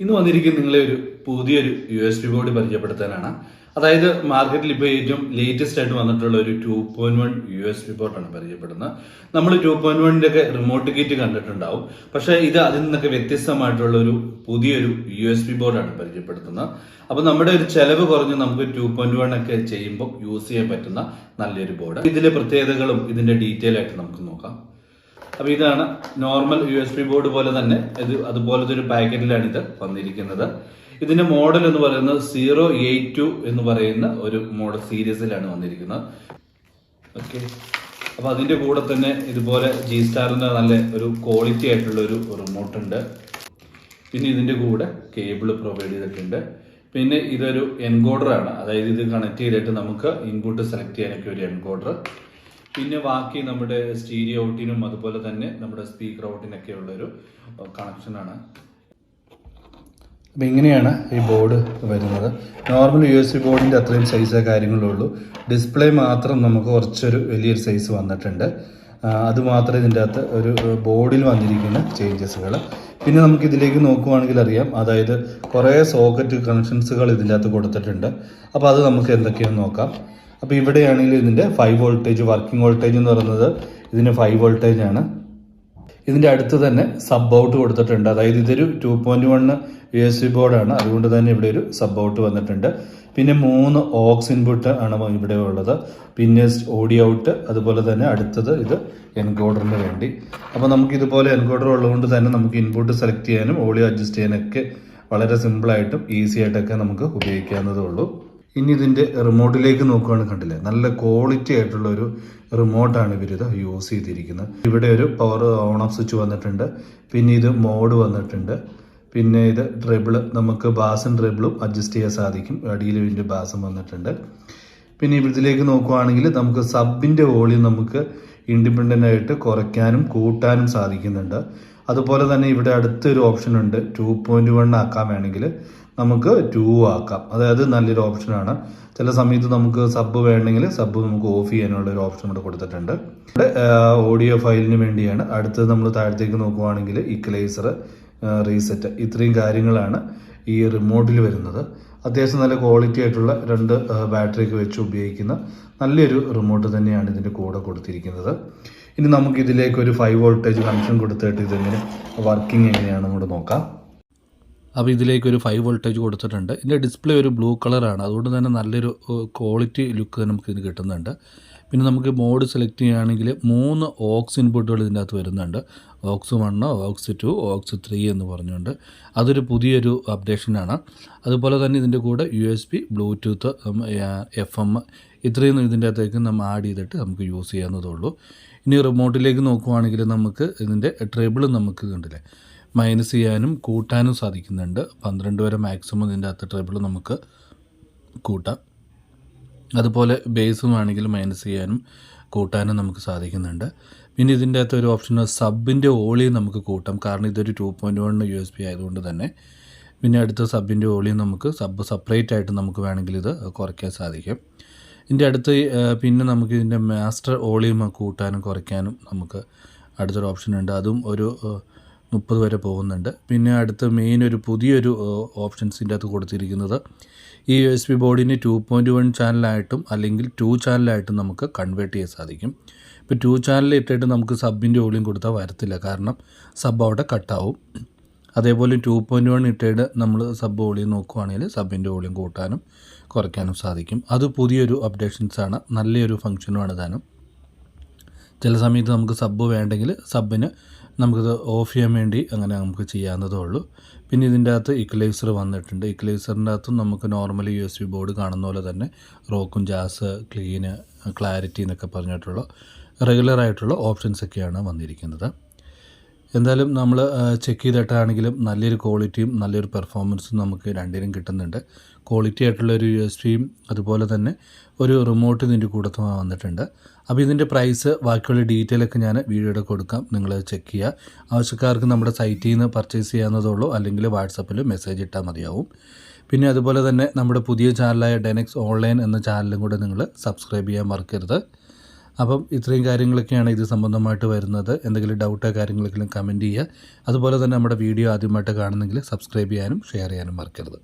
ഇന്ന് വന്നിരിക്കുന്ന നിങ്ങളെ ഒരു പുതിയൊരു യു എസ് പി ബോർഡ് പരിചയപ്പെടുത്താനാണ്. അതായത് മാർക്കറ്റിൽ ഇപ്പോൾ ഏറ്റവും ലേറ്റസ്റ്റ് ആയിട്ട് വന്നിട്ടുള്ള ഒരു two point one U S B ബോർഡാണ് പരിചയപ്പെടുന്നത്. നമ്മൾ ടു പോയിന്റ് വണ്ണിന്റെ ഒക്കെ റിമോട്ട് കിറ്റ് കണ്ടിട്ടുണ്ടാവും. പക്ഷേ ഇത് അതിൽ നിന്നൊക്കെ വ്യത്യസ്തമായിട്ടുള്ള ഒരു പുതിയൊരു യു എസ് പി ബോർഡാണ് പരിചയപ്പെടുത്തുന്നത്. അപ്പോൾ നമ്മുടെ ഒരു ചെലവ് കുറഞ്ഞ് നമുക്ക് ടു പോയിന്റ് വൺ ഒക്കെ ചെയ്യുമ്പോൾ യൂസ് ചെയ്യാൻ പറ്റുന്ന നല്ലൊരു ബോർഡ് ഇതിലെ പ്രത്യേകതകളും ഇതിന്റെ ഡീറ്റെയിൽ ആയിട്ട് നമുക്ക് നോക്കാം. അപ്പൊ ഇതാണ് normal U S P board പോലെ തന്നെ ഇത് അതുപോലത്തെ ഒരു പാക്കറ്റിലാണ് ഇത് വന്നിരിക്കുന്നത്. ഇതിന്റെ മോഡൽ എന്ന് പറയുന്നത് സീറോ എയ്റ്റ് ടു എന്ന് പറയുന്ന ഒരു മോഡൽ സീരീസിലാണ് വന്നിരിക്കുന്നത്. ഓക്കെ അപ്പോൾ അതിന്റെ കൂടെ തന്നെ ഇതുപോലെ ജി സ്റ്റാറിന്റെ നല്ല ഒരു ക്വാളിറ്റി ആയിട്ടുള്ള ഒരു റിമോട്ട് ഉണ്ട്. പിന്നെ ഇതിന്റെ കൂടെ കേബിൾ പ്രൊവൈഡ് ചെയ്തിട്ടുണ്ട്. പിന്നെ ഇതൊരു എൻകോഡർ ആണ്. അതായത് ഇത് കണക്ട് ചെയ്തിട്ട് നമുക്ക് ഇൻപുട്ട് സെലക്ട് ചെയ്യാനൊക്കെ ഒരു എൻകോഡർ പിന്നെ ബാക്കി നമ്മുടെ സ്റ്റീരിയോ ഔട്ടിനും അതുപോലെ തന്നെ നമ്മുടെ സ്പീക്കർ ഔട്ടിനൊക്കെ ഉള്ളൊരു കണക്ഷനാണ് അപ്പം ഇങ്ങനെയാണ് ഈ ബോർഡ് വരുന്നത്. നോർമൽ യു എസ് ബി ബോർഡിന്റെ അത്രയും സൈസേ കാര്യങ്ങളേ ഉള്ളൂ. ഡിസ്പ്ലേ മാത്രം നമുക്ക് കുറച്ചൊരു വലിയൊരു സൈസ് വന്നിട്ടുണ്ട്. അതുമാത്രമേ അത് ഇതിന്റെ അകത്ത് ഒരു ബോർഡിൽ വന്നിരിക്കുന്ന ചേഞ്ചസുകൾ പിന്നെ നമുക്ക് ഇതിലേക്ക് നോക്കുവാണെങ്കിൽ അറിയാം. അതായത് കുറേ സോക്കറ്റ് കണക്ഷൻസുകൾ ഇതിന്റെ അകത്ത് കൊടുത്തിട്ടുണ്ട്. അപ്പോൾ അത് നമുക്ക് എന്തൊക്കെയാണെന്ന് നോക്കാം. അപ്പോൾ ഇവിടെയാണെങ്കിൽ ഇതിന്റെ ഫൈവ് വോൾട്ടേജ് വർക്കിംഗ് വോൾട്ടേജ് എന്ന് പറയുന്നത് ഇതിന് ഫൈവ് വോൾട്ടേജ് ആണ്. ഇതിന്റെ അടുത്ത് തന്നെ സബ് ഔട്ട് കൊടുത്തിട്ടുണ്ട്. അതായത് ഇതൊരു two point one U S B ബോർഡാണ് അതുകൊണ്ട് തന്നെ ഇവിടെ ഒരു സബ് ഔട്ട് വന്നിട്ടുണ്ട്. പിന്നെ മൂന്ന് ഓക്സ് ഇൻപുട്ട് ആണ് ഇവിടെ ഉള്ളത്. പിന്നെ ഓഡിയോ ഔട്ട് അതുപോലെ തന്നെ അടുത്തത് ഇത് എൻകോഡറിന് വേണ്ടി. അപ്പോൾ നമുക്ക് ഇതുപോലെ എൻകോഡർ ഉള്ളതുകൊണ്ട് തന്നെ നമുക്ക് ഇൻപുട്ട് സെലക്ട് ചെയ്യാനും ഓഡിയോ അഡ്ജസ്റ്റ് ചെയ്യാനൊക്കെ വളരെ സിമ്പിളായിട്ടും ഈസി ആയിട്ടൊക്കെ നമുക്ക് ഉപയോഗിക്കാവുന്നതേ ഉള്ളൂ. ഇനി ഇതിന്റെ റിമോട്ടിലേക്ക് നോക്കുകയാണെങ്കിൽ കണ്ടില്ലേ? നല്ല ക്വാളിറ്റി ആയിട്ടുള്ള ഒരു റിമോട്ടാണ് ഇവരിത് യൂസ് ചെയ്തിരിക്കുന്നത്. ഇവിടെ ഒരു പവർ ഓൺ ഓഫ് സ്വിച്ച് വന്നിട്ടുണ്ട്. പിന്നെ ഇത് മോഡ് വന്നിട്ടുണ്ട്. പിന്നെ ഇത് ട്രിബിൾ നമുക്ക് ബാസും ട്രിബിളും അഡ്ജസ്റ്റ് ചെയ്യാൻ സാധിക്കും. അടിയിൽ ഇതിന്റെ ബാസും വന്നിട്ടുണ്ട്. പിന്നെ ഇതിലേക്ക് നോക്കുകയാണെങ്കിൽ നമുക്ക് സബിന്റെ വോളിയം നമുക്ക് ഇൻഡിപെൻഡന്റ് ആയിട്ട് കുറയ്ക്കാനും കൂട്ടാനും സാധിക്കുന്നുണ്ട്. അതുപോലെ തന്നെ ഇവിടെ അടുത്തൊരു ഓപ്ഷൻ ഉണ്ട്. ടു പോയിന്റ് വൺ ആക്കാൻ വേണമെങ്കിൽ നമുക്ക് ടു ആക്കാം. അതായത് നല്ലൊരു ഓപ്ഷനാണ് ചില സമയത്ത് നമുക്ക് സബ് വേണമെങ്കിൽ സബ് നമുക്ക് ഓഫ് ചെയ്യാനുള്ള ഒരു ഓപ്ഷൻ ഇവിടെ കൊടുത്തിട്ടുണ്ട്. ഓഡിയോ ഫയലിന് വേണ്ടിയാണ്. അടുത്തത് നമ്മൾ താഴത്തേക്ക് നോക്കുവാണെങ്കിൽ ഇക്വലൈസർ റീസെറ്റ് ഇത്രയും കാര്യങ്ങളാണ് ഈ റിമോട്ടിൽ വരുന്നത്. അത്യാവശ്യം നല്ല ക്വാളിറ്റി ആയിട്ടുള്ള രണ്ട് ബാറ്ററി ഒക്കെ വെച്ച് ഉപയോഗിക്കുന്ന നല്ലൊരു റിമോട്ട് തന്നെയാണ് ഇതിന്റെ കൂടെ കൊടുത്തിരിക്കുന്നത്. ഇനി നമുക്ക് ഇതിലേക്ക് ഒരു ഫൈവ് വോൾട്ടേജ് കണക്ഷൻ കൊടുത്തിട്ട് ഇതെങ്ങനെ വർക്കിംഗ് എങ്ങനെയാണെന്ന് കൂടെ നോക്കാം. അപ്പോൾ ഇതിലേക്ക് ഒരു ഫൈവ് വോൾട്ടേജ് കൊടുത്തിട്ടുണ്ട്. ഇതിന്റെ ഡിസ്പ്ലേ ഒരു ബ്ലൂ കളറാണ് അതുകൊണ്ട് തന്നെ നല്ലൊരു ക്വാളിറ്റി ലുക്ക് നമുക്ക് ഇതിന് കിട്ടുന്നുണ്ട്. പിന്നെ നമുക്ക് മോഡ് സെലക്ട് ചെയ്യുകയാണെങ്കിൽ മൂന്ന് ഓക്സ് ഇൻപുട്ടുകൾ ഇതിന്റെ അകത്ത് വരുന്നുണ്ട്. Aux one aux two aux three എന്ന് പറഞ്ഞുകൊണ്ട് അതൊരു പുതിയൊരു അപ്ഡേഷനാണ് അതുപോലെ തന്നെ ഇതിന്റെ കൂടെ U S P bluetooth F M ഇത്രയും ഇതിന്റെ അകത്തേക്ക് നമ്മൾ ആഡ് ചെയ്തിട്ട് നമുക്ക് യൂസ് ചെയ്യാവുന്നതേ ഉള്ളൂ. ഇനി റിമോട്ടിലേക്ക് നോക്കുവാണെങ്കിൽ നമുക്ക് ഇതിന്റെ ട്രിബിൾ നമുക്ക് കണ്ടില്ലേ? മൈനസ് ചെയ്യാനും കൂട്ടാനും സാധിക്കുന്നുണ്ട്. പന്ത്രണ്ട് വരെ മാക്സിമം ഇതിന്റെ അകത്ത് ട്രിപ്പിൾ നമുക്ക് കൂട്ടാം. അതുപോലെ ബേസും ആണെങ്കിൽ മൈനസ് ചെയ്യാനും കൂട്ടാനും നമുക്ക് സാധിക്കുന്നുണ്ട്. പിന്നെ ഇതിന്റെ അകത്ത് ഒരു ഓപ്ഷൻ സബിന്റെ ഓളിയും നമുക്ക് കൂട്ടാം. കാരണം ഇതൊരു two point one U S P ആയതുകൊണ്ട് തന്നെ. പിന്നെ അടുത്ത സബിന്റെ ഓളിയും നമുക്ക് സബ് സെപ്പറേറ്റ് ആയിട്ട് നമുക്ക് വേണമെങ്കിൽ ഇത് കുറയ്ക്കാൻ സാധിക്കും. ഇതിന്റെ അടുത്ത് പിന്നെ നമുക്ക് ഇതിന്റെ മാസ്റ്റർ ഓളിയും കൂട്ടാനും കുറയ്ക്കാനും നമുക്ക് അടുത്തൊരു ഓപ്ഷൻ ഉണ്ട്. അതും ഒരു മുപ്പത് വരെ പോകുന്നുണ്ട്. പിന്നെ അടുത്ത മെയിൻ ഒരു പുതിയൊരു ഓപ്ഷൻസിന്റെ അകത്ത് കൊടുത്തിരിക്കുന്നത് ഈ യു എസ് പി ബോർഡിന് ടു പോയിന്റ് വൺ ചാനലായിട്ടും അല്ലെങ്കിൽ ടു ചാനലായിട്ടും നമുക്ക് കൺവേർട്ട് ചെയ്യാൻ സാധിക്കും. ഇപ്പോൾ ടു ചാനൽ ഇട്ടിട്ട് നമുക്ക് സബിന്റെ വോളിയം കൊടുത്താൽ വരത്തില്ല. കാരണം സബ് അവിടെ കട്ടാവും അതേപോലെ ടു പോയിന്റ് വൺ ഇട്ടിട്ട് നമ്മൾ സബ് വോളിയം നോക്കുവാണെങ്കിൽ സബിന്റെ വോളിയം കൂട്ടാനും കുറയ്ക്കാനും സാധിക്കും. അത് പുതിയൊരു അപ്ഡേഷൻസാണ് നല്ലൊരു ഫങ്ഷനുമാണ് താനും ചില സമയത്ത് നമുക്ക് സബ് വേണ്ടെങ്കിൽ സബിന് നമുക്കിത് ഓഫ് ചെയ്യാൻ വേണ്ടി അങ്ങനെ നമുക്ക് ചെയ്യാവുന്നതേ ഉള്ളൂ. പിന്നെ ഇതിന്റെ അകത്ത് ഇക്വലൈസർ വന്നിട്ടുണ്ട്. ഇക്വലൈസറിന്റെ അകത്തും നമുക്ക് normally U S B board കാണുന്ന പോലെ തന്നെ റോക്കും ജാസ് ക്ലീന് ക്ലാരിറ്റി എന്നൊക്കെ പറഞ്ഞിട്ടുള്ള റെഗുലറായിട്ടുള്ള ഓപ്ഷൻസ് ഒക്കെയാണ് വന്നിരിക്കുന്നത്. എന്തായാലും നമ്മൾ ചെക്ക് ചെയ്തിട്ടാണെങ്കിലും നല്ലൊരു ക്വാളിറ്റിയും നല്ലൊരു പെർഫോമൻസും നമുക്ക് രണ്ടിനും കിട്ടുന്നുണ്ട്. ക്വാളിറ്റി ആയിട്ടുള്ള ഒരു യു എസ് ബിയും അതുപോലെ തന്നെ ഒരു റിമോട്ട് ഇതിന്റെ കൂടെ വന്നിട്ടുണ്ട്. അപ്പോൾ ഇതിന്റെ പ്രൈസ് ബാക്കിയുള്ള ഡീറ്റെയിൽ ഒക്കെ ഞാൻ വീഡിയോയുടെ കൊടുക്കാം. നിങ്ങൾ ചെക്ക് ചെയ്യുക. ആവശ്യക്കാർക്ക് നമ്മുടെ സൈറ്റിൽ നിന്ന് പർച്ചേസ് ചെയ്യാവുന്നതേ ഉള്ളൂ അല്ലെങ്കിൽ വാട്സപ്പിൽ മെസ്സേജ് ഇട്ടാൽ മതിയാവും. പിന്നെ അതുപോലെ തന്നെ നമ്മുടെ പുതിയ ചാനലായ ഡെനക്സ് ഓൺലൈൻ എന്ന ചാനലും കൂടെ നിങ്ങൾ സബ്സ്ക്രൈബ് ചെയ്യാൻ മറക്കരുത്. അപ്പം ഇത്രയും കാര്യങ്ങളൊക്കെയാണ് ഇത് സംബന്ധമായിട്ട് വരുന്നത്. എന്തെങ്കിലും ഡൗട്ടോ കാര്യങ്ങളൊക്കെ കമന്റ് ചെയ്യുക. അതുപോലെ തന്നെ നമ്മുടെ വീഡിയോ ആദ്യമായിട്ട് കാണുന്നെങ്കിൽ സബ്സ്ക്രൈബ് ചെയ്യാനും ഷെയർ ചെയ്യാനും മറക്കരുത്.